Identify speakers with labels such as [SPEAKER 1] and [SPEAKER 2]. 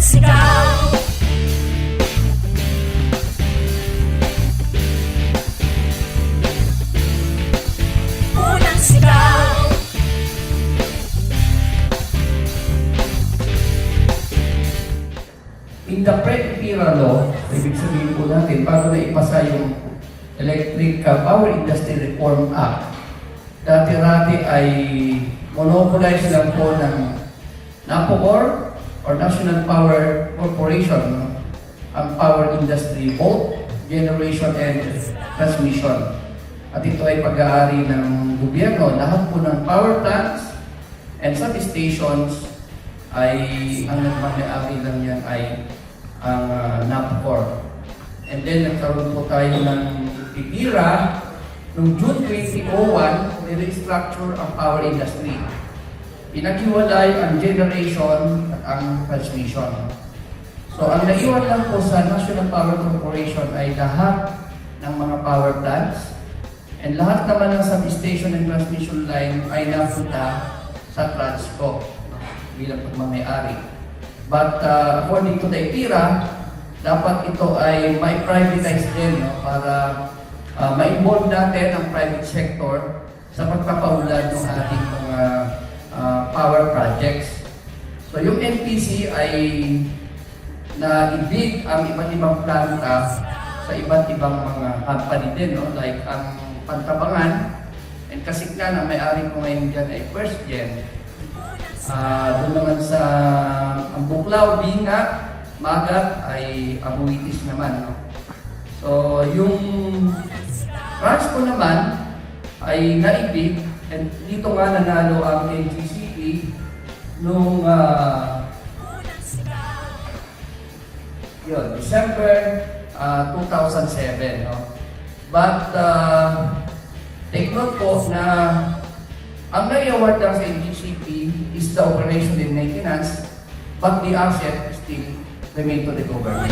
[SPEAKER 1] sigaw Unang sigaw.
[SPEAKER 2] In the pre-EPIRA law, ibig sabihin po natin, bago na ipasa yung Electric uh, Power Industry Reform Act, dati-rati ay monopolize lang po ng NAPOCOR or National Power Corporation no? ang power industry, both generation and transmission. At ito ay pag-aari ng gobyerno. Lahat po ng power plants and substations ay ang nagmamayari lang yan ay ang uh, NAPCOR. And then nagkaroon po tayo ng PIPIRA noong June 2001, ni-restructure ang power industry. Pinaghiwalay ang generation at ang transmission. So ang naiwan lang po sa National Power Corporation ay lahat ng mga power plants and lahat naman ng substation and transmission line ay napunta sa Transco bilang pagmamayari. But uh, according to the IPIRA, dapat ito ay may privatize din no, para uh, ma-involve natin ang private sector sa pagpapaunlad ng projects. So yung NPC ay na-ibig ang iba't ibang planta sa iba't ibang mga company din, no? like ang Pantabangan, and Kasigna na may-ari ko ngayon dyan ay first gen. Ah, doon naman sa ang Buklaw, Binga, Magat ay Abuitis naman. No? So, yung Transco naman ay naibig and dito nga nanalo ang NGCP nung ah, yun, December ah, 2007. No? But uh, take note po na ang nai-award lang sa NGCP is the operation and maintenance, but the asset still remain to the government.